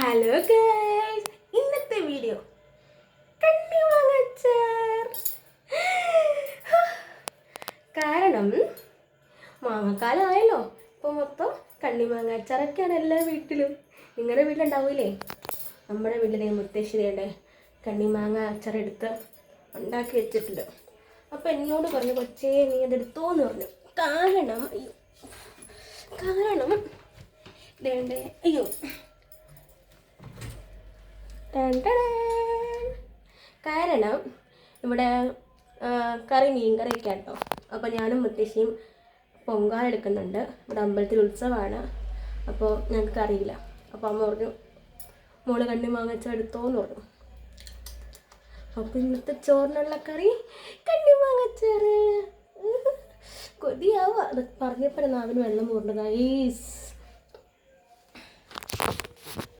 Hello girls ഇന്നത്തെ video കാരണം മാങ്ങക്കാലമായല്ലോ ഇപ്പോൾ മൊത്തം കണ്ണി മാങ്ങാച്ചാറൊക്കെയാണ് എല്ലാ വീട്ടിലും. നിങ്ങളുടെ വീട്ടിലുണ്ടാവൂലേ? നമ്മുടെ വീട്ടിലെ മുത്തശ്ശേരിയുടെ കണ്ണി മാങ്ങ അച്ചാറെടുത്ത് ഉണ്ടാക്കി വെച്ചിട്ടുണ്ട്. അപ്പോൾ എന്നോട് പറഞ്ഞു കൊച്ചേ നീ അതെടുത്തോന്ന് പറഞ്ഞു. കാരണം കാരണം അയ്യോ. കാരണം ഇവിടെ കറി മീൻ കറിയൊക്കെ കേട്ടോ അപ്പോൾ ഞാനും മുത്തശ്ശിയും പൊങ്കാല എടുക്കുന്നുണ്ട്. ഇവിടെ അമ്പലത്തിൽ ഉത്സവമാണ്. അപ്പോൾ ഞങ്ങൾക്ക് അറിയില്ല. അപ്പോൾ അമ്മ പറഞ്ഞു മോൾ കണ്ണി മാങ്ങച്ച എടുത്തോന്ന് പറഞ്ഞു. അപ്പോൾ ഇന്നത്തെ ചോറിനുള്ള കറി കണ്ണി മാങ്ങച്ചാറ് കൊതിയാവുക അത് പറഞ്ഞപ്പോൾ നാവിന് വെള്ളം ഗൈസ്